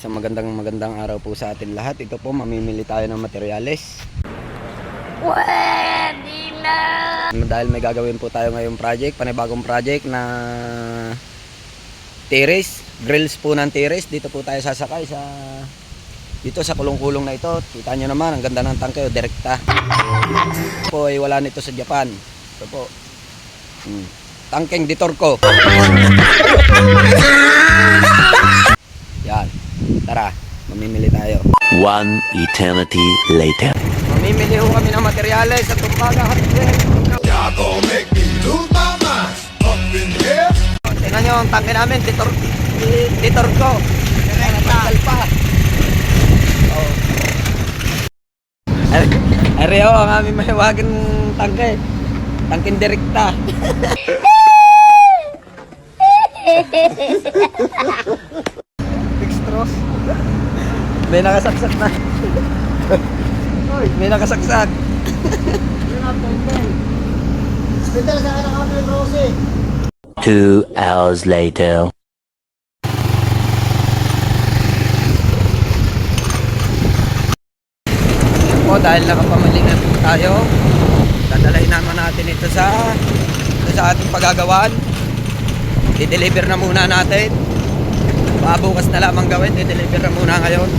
Sa magandang magandang araw po sa atin lahat. Ito po, mamimili tayo ng materyales. Pwede na! Dahil may gagawin po tayo ngayong project, panibagong project na terrace, grills po ng terrace. Dito po tayo sasakay sa dito sa kulong-kulong na ito. Kita nyo naman, ang ganda ng tangke, o, direkta. Po ay wala nito sa Japan. Ito po. Hmm. Tangkeng Ditorco. Tara, mamimili tayo. One eternity later. Mamimili ho kami ng materyales sa Tumpaga Hardware. Y'all gon' make me lose my mind up in here. Tingnan nyo ang tangke namin, titor, ti- titor ko. Natanggal pa. Oh. Ay, ay ho, ang aming mahiwagan tangke. Tangkin direkta. May nakasaksak na. May nakasaksak. Two hours later. Po, dahil nakapamali na po tayo, dadalhin naman natin ito sa ito sa ating pagagawaan. I-deliver na muna natin. Baka bukas na lamang gawin, i-deliver na muna ngayon.